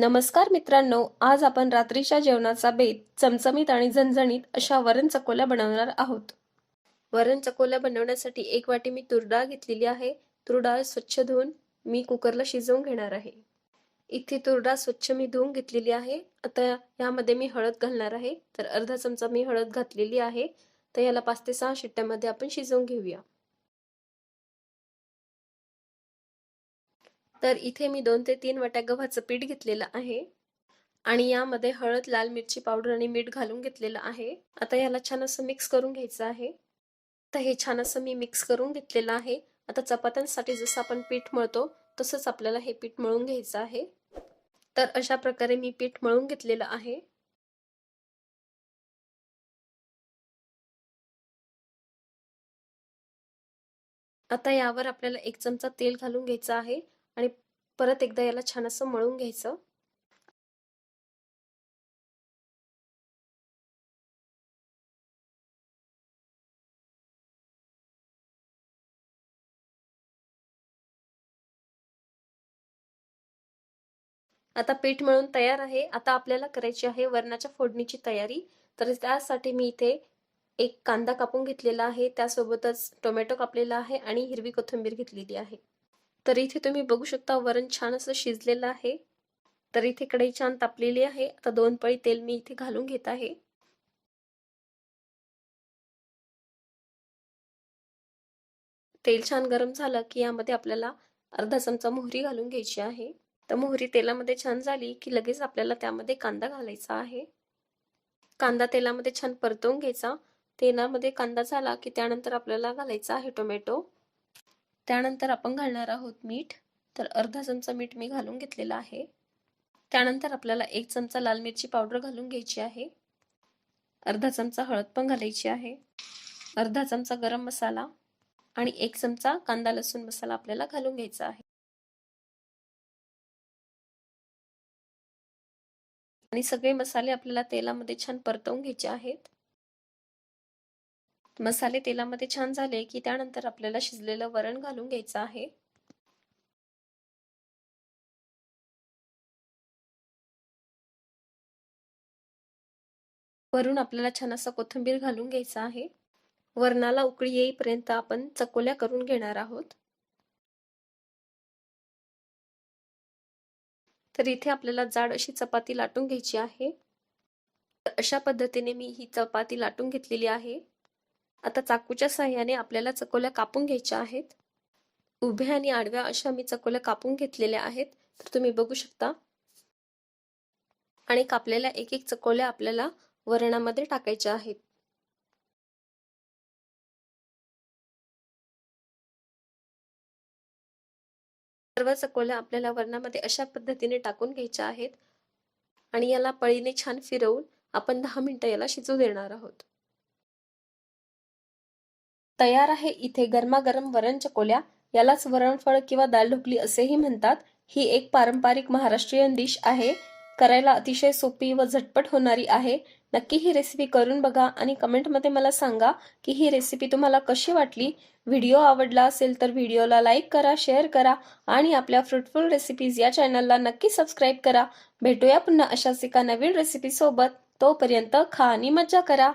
नमस्कार मित्रांनो आज आपण रात्रीच्या जेवणाचा बेत चमचमीत आणि झणझणीत अशा वरण चकोल्या बनवणार आहोत. वरण चकोल्या बनवण्यासाठी एक वाटी मी तुरडाळ घेतलेली आहे. तुरडाळ स्वच्छ धुवून मी कुकरला शिजवून घेणार आहे. इथे तुरडाळ स्वच्छ मी धुवून घेतलेली आहे. आता यामध्ये मी हळद घालणार आहे. तर अर्धा चमचा मी हळद घातलेली आहे. तर याला पाच ते सहा शिट्ट्यामध्ये आपण शिजवून घेऊया. तर इथे मी दोन ते तीन वाट्या गव्हाचं पीठ घेतलेलं आहे. आणि यामध्ये हळद लाल मिरची पावडर आणि मीठ घालून घेतलेलं आहे. आता याला छान असं मिक्स करून घ्यायचं आहे. तर हे छान असं मी मिक्स करून घेतलेलं आहे. आता चपात्यांसाठी जसं आपण पीठ मळतो तसंच आपल्याला हे पीठ मळून घ्यायचं आहे. तर अशा प्रकारे मी पीठ मळून घेतलेलं आहे. आता यावर आपल्याला एक चमचा तेल घालून घ्यायचं आहे. आणि परत एकदा याला छान असं मळून घ्यायचं. आता पीठ मळून तयार आहे. आता आपल्याला करायची आहे वरणाच्या फोडणीची तयारी. तर त्यासाठी मी इथे एक कांदा कापून घेतलेला आहे. त्यासोबतच टोमॅटो कापलेला आहे आणि हिरवी कोथिंबीर घेतलेली आहे. तर इथे तुम्ही बघू शकता वरण छान असं शिजलेलं आहे. तर इथे कढई छान तापलेली आहे. आता दोन पळी तेल मी इथे घालून घेत आहे. तेल छान गरम झालं की यामध्ये आपल्याला अर्धा चमचा मोहरी घालून घ्यायची आहे. तर मोहरी तेलामध्ये छान झाली की लगेच आपल्याला त्यामध्ये कांदा घालायचा आहे. कांदा तेलामध्ये छान परतवून घ्यायचा. तेलामध्ये कांदा झाला की त्यानंतर आपल्याला घालायचा आहे टोमॅटो. त्यानंतर आपण घालणार आहोत मीठ. तर अर्धा चमचा मीठ मी घालून घेतलेला आहे. त्यानंतर आपल्याला एक चमचा लाल मिरची पावडर घालून घ्यायची आहे. अर्धा चमचा हळद पण घालायची आहे. अर्धा चमचा गरम मसाला आणि एक चमचा कांदा लसूण मसाला आपल्याला घालून घ्यायचा आहे. आणि सगळे मसाले आपल्याला तेलामध्ये छान परतवून घ्यायचे आहेत. मसाले तेलामध्ये छान झाले की त्यानंतर आपल्याला शिजलेलं वरण घालून घ्यायचं आहे. वरून आपल्याला छान असा कोथिंबीर घालून घ्यायचा आहे. वरणाला उकळी येईपर्यंत आपण चकोल्या करून घेणार आहोत. तर इथे आपल्याला जाड अशी चपाती लाटून घ्यायची आहे. अशा पद्धतीने मी ही चपाती लाटून घेतलेली आहे. आता चाकूच्या साह्याने आपल्याला चकोल्या कापून घ्यायच्या आहेत. उभ्या आणि आडव्या अशा मी चकोल्या कापून घेतलेल्या आहेत. तर तुम्ही बघू शकता. आणि कापलेल्या एक एक चकोल्या आपल्याला वरणामध्ये टाकायच्या आहेत. सर्व चकोल्या आपल्याला वरणामध्ये अशा पद्धतीने टाकून घ्यायच्या आहेत. आणि याला पळीने छान फिरवून आपण दहा मिनिटं याला शिजू देणार आहोत. तयार आहे. इथे गरमागरम वरण चकोल्या यालाच वरणफळ किंवा दाल ढोकली असेही म्हणतात. ही एक पारंपरिक महाराष्ट्रीयन डिश आहे. करायला अतिशय सोपी व झटपट होणारी आहे. नक्की ही रेसिपी करून बघा आणि कमेंटमध्ये मला सांगा की ही रेसिपी तुम्हाला कशी वाटली. व्हिडिओ आवडला असेल तर व्हिडिओला लाईक करा शेअर करा आणि आपल्या फ्रुटफुल रेसिपीज या चॅनलला नक्की सबस्क्राईब करा. भेटूया पुन्हा अशाच एका नवीन रेसिपीसोबत तोपर्यंत खा आणि मज्जा करा.